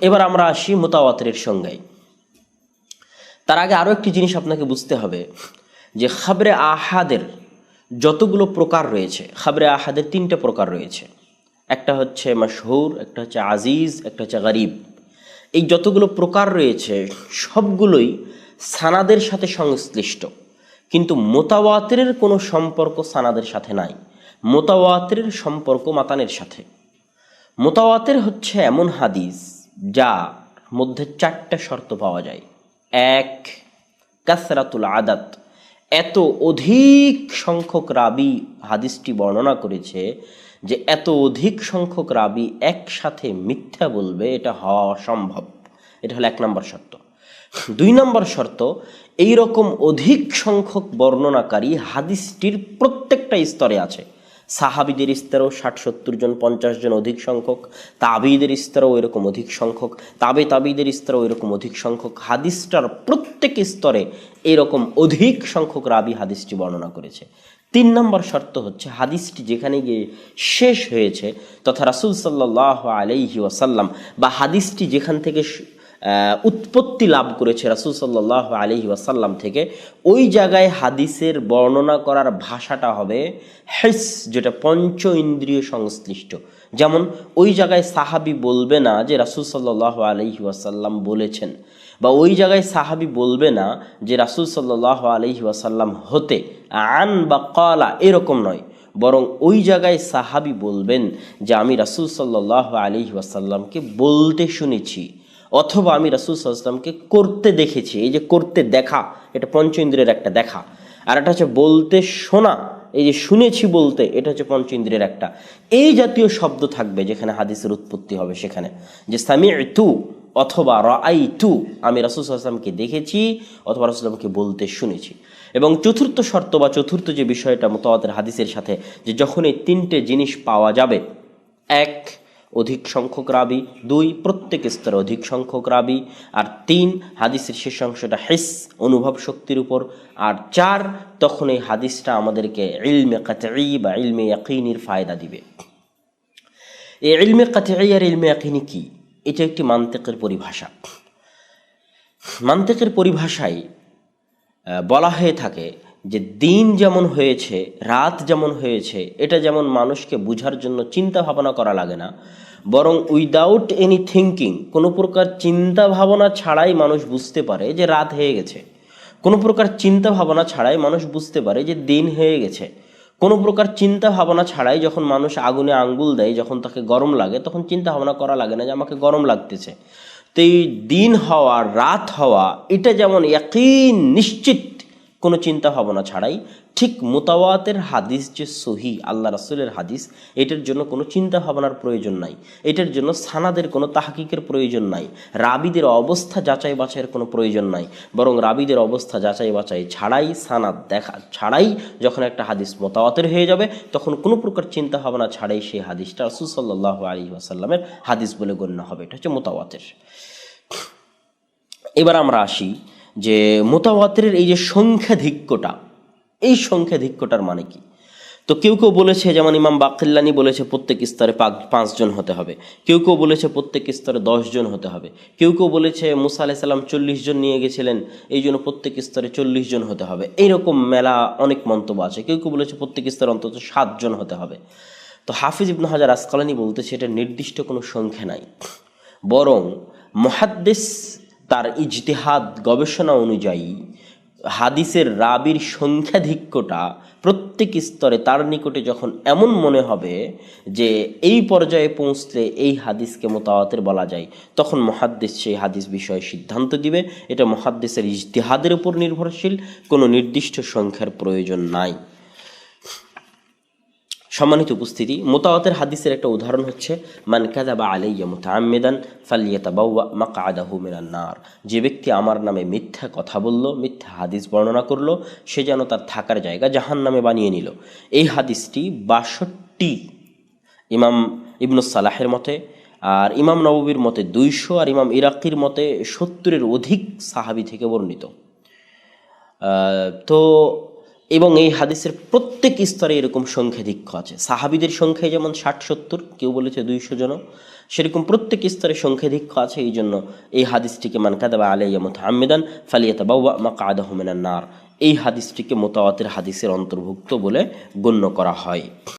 এবার আমরা আসি মোতাওয়াতের সংজ্ঞায় তার আগে আরও একটি জিনিস আপনাকে বুঝতে হবে, যে খাবরে আহাদের যতগুলো প্রকার রয়েছে, খাবরে আহাদের তিনটে প্রকার রয়েছে। একটা হচ্ছে মশহুর, একটা হচ্ছে আজিজ, একটা হচ্ছে গরিব। এই যতগুলো প্রকার রয়েছে, সবগুলোই সানাদের সাথে সংশ্লিষ্ট। কিন্তু মোতাওয়াতের কোনো সম্পর্ক সানাদের সাথে নাই। মোতাওয়াতের সম্পর্ক মাতানের সাথে। মোতাওয়াতের হচ্ছে এমন হাদিস যা মধ্যে চারটা শর্ত পাওয়া যায়। এক, কাসরাতুল আদাত। এত অধিক সংখ্যক রাবি হাদিসটি বর্ণনা করেছে যে এত অধিক সংখ্যক রাবি একসাথে মিথ্যা বলবে, এটা হওয়া অসম্ভব। এটা হলো এক নম্বর শর্ত। দুই নম্বর শর্ত এই রকম অধিক সংখ্যক বর্ণনাকারী হাদিসটির প্রত্যেকটা স্তরে আছে। সাহাবিদের স্তরেও ষাট, সত্তর জন, পঞ্চাশ জন অধিক সংখ্যক, তাবিদের স্তরেও এরকম অধিক সংখ্যক, তাবে তাবিদের স্তরেও এরকম অধিক সংখ্যক। হাদিসটার প্রত্যেক স্তরে এরকম অধিক সংখ্যক রাবি হাদিসটি বর্ণনা করেছে। তিন নম্বর শর্ত হচ্ছে হাদিসটি যেখানে গিয়ে শেষ হয়েছে তথা রাসুল সাল্লাহ আলাইহি ওয়াসাল্লাম বা হাদিসটি যেখান থেকে উৎপত্তি লাভ করেছে রাসুল সাল্লাহ আলহি ওয়াসাল্লাম থেকে। ওই জায়গায় হাদিসের বর্ণনা করার ভাষাটা হবে হেস, যেটা পঞ্চ ইন্দ্রিয় সংশ্লিষ্ট। যেমন, ওই জায়গায় সাহাবি বলবে না যে রাসুল সাল্লাহ আলহি ওয়াসাল্লাম বলেছেন, বা ওই জায়গায় সাহাবি বলবে না যে রাসুল সাল্লাহ আলহি ওয়াসাল্লাম হতে। আন বা কলা এরকম নয়। বরং ওই জায়গায় সাহাবি বলবেন যে আমি রাসুল সাল্লাহ আলহি ওয়াসাল্লামকে বলতে শুনেছি। অথবা আমি রাসুল সাল্লামকে করতে দেখেছি, এই যে করতে দেখা, এটা পঞ্চ ইন্দ্রিয়ের একটা দেখা। আর এটা হচ্ছে বলতে শোনা, এই যে শুনেছি বলতে, এটা হচ্ছে পঞ্চ ইন্দ্রিয়ের একটা। এই জাতীয় শব্দ থাকবে যেখানে হাদিসের উৎপত্তি হবে সেখানে। যে সামি তু অথবা রাই টু আমি রাসুল সাল্লামকে দেখেছি, অথবা রাসুলামকে বলতে শুনেছি। এবং চতুর্থ শর্ত বা চতুর্থ যে বিষয়টা মোতাবাতের হাদিসের সাথে, যে যখন এই তিনটে জিনিস পাওয়া যাবে, এক অধিক সংখ্যক রাবি, দুই, প্রত্যেক স্তরে অধিক সংখ্যক রাবি, আর তিন, হাদিসের শেষ অংশটা হেস, অনুভব শক্তির উপর, আর চার, তখন এই হাদিসটা আমাদেরকে ইলমে কাতঈ বা ইলমে ইয়াকিনির ফায়দা দিবে। এই ইলমে কাতঈ আর ইলমে ইয়াকিনি কি? এটা একটি মান্তেকের পরিভাষা। মান্তেকের পরিভাষায় বলা হয়ে থাকে যে দিন যেমন হয়েছে, রাত যেমন হয়েছে, এটা যেমন মানুষকে বুঝার জন্য চিন্তা ভাবনা করা লাগে না, বরং উইদাউট এনি থিঙ্কিং কোনো প্রকার চিন্তা ভাবনা ছাড়াই মানুষ বুঝতে পারে যে রাত হয়ে গেছে। কোনো প্রকার চিন্তা ভাবনা ছাড়াই মানুষ বুঝতে পারে যে দিন হয়ে গেছে। কোনো প্রকার চিন্তা ভাবনা ছাড়াই যখন মানুষ আগুনে আঙ্গুল দেয়, যখন তাকে গরম লাগে, তখন চিন্তা ভাবনা করা লাগে না যে আমাকে গরম লাগতেছে। তো এই দিন হওয়া, রাত হওয়া, এটা যেমন একই নিশ্চিত কোনো চিন্তা ভাবনা ছাড়াই ঠিক মোতাওয়াতের হাদিস যে সহি, আল্লাহ রাসুলের হাদিস, এটার জন্য কোনো চিন্তা ভাবনার প্রয়োজন নাই। এটার জন্য সানাদের কোনো তাহকিকের প্রয়োজন নাই। রাবিদের অবস্থা যাচাই বাছাইয়ের কোনো প্রয়োজন নাই। বরং রাবিদের অবস্থা যাচাই বাছাই ছাড়াই সানাদ দেখা, ছাড়াই যখন একটা হাদিস মোতাওয়াতের হয়ে যাবে, তখন কোনো প্রকার চিন্তা ভাবনা ছাড়াই সেই হাদিসটা রাসুল সাল্লাহ আলী আসাল্লামের হাদিস বলে গণ্য হবে। এটা হচ্ছে মোতাওয়াতের। এবার আমরা আসি যে মোতাওয়াতের এই যে সংখ্যাধিক্যটা, এই সংখ্যাধিক্যটার মানে কি? তো কেউ কেউ বলেছে, যেমন ইমাম বাকিল্লানি বলেছে, প্রত্যেক স্তরে পাঁচ- পাঁচজন হতে হবে। কেউ কেউ বলেছে, প্রত্যেক স্তরে দশজন হতে হবে। কেউ কেউ বলেছে, মুসা আলাহ সাল্লাম চল্লিশ জন নিয়ে গেছিলেন, এই জন্য প্রত্যেক স্তরে চল্লিশ জন হতে হবে। এইরকম মেলা অনেক মন্তব্য আছে। কেউ কেউ বলেছে, প্রত্যেক স্তরে অন্তত সাতজন হতে হবে। তো হাফিজ ইবনু হাজার আসকালানি বলতেছে, এটা নির্দিষ্ট কোনো সংখ্যা নাই। বরং মহাদ্দেশ তার ইজতেহাদ গবেষণা অনুযায়ী, হাদিসের রাবির সংখ্যাধিক্যটা প্রত্যেক স্তরে তার নিকটে যখন এমন মনে হবে যে এই পর্যায়ে পৌঁছলে এই হাদিসকে মোতাওয়াতের বলা যায়, তখন মহাদ্দেশ সেই হাদিস বিষয়ে সিদ্ধান্ত দিবে। এটা মহাদ্দেশের ইজতেহাদের উপর নির্ভরশীল, কোনো নির্দিষ্ট সংখ্যার প্রয়োজন নাই। সম্মানিত উপস্থিতি, মোতাওয়াতের হাদিসের একটা উদাহরণ হচ্ছে, মান কাযাবা আলাইয়া মুতাআম্মিদান ফালিয়াতাবাওয়া মাকআদাহু মিনান নার যে ব্যক্তি আমার নামে মিথ্যা কথা বলল, মিথ্যা হাদিস বর্ণনা করল, সে যেন তার থাকার জায়গা জাহান্নামে বানিয়ে নিল। এই হাদিসটি বাষট্টি ইমাম ইবনুস সালাহের মতে আর ইমাম নববীর মতে দুইশো আর ইমাম ইরাকির মতে সত্তরের অধিক সাহাবি থেকে বর্ণিত। তো এবং এই হাদিসের প্রত্যেক স্তরে এরকম সংখ্যাধিক্য আছে। সাহাবিদের সংখ্যায় যেমন ষাট, সত্তর, কেউ বলেছে দুইশো জন সেরকম প্রত্যেক স্তরে সংখ্যাধিক্য আছে, এই জন্য এই হাদিসটিকে মানকাদাবা আলাইয়া মত আহমেদান ফালিয়াতা মা কাদা হোমেনা নার। এই হাদিসটিকে মোতাওয়াতের হাদিসের অন্তর্ভুক্ত বলে গণ্য করা হয়।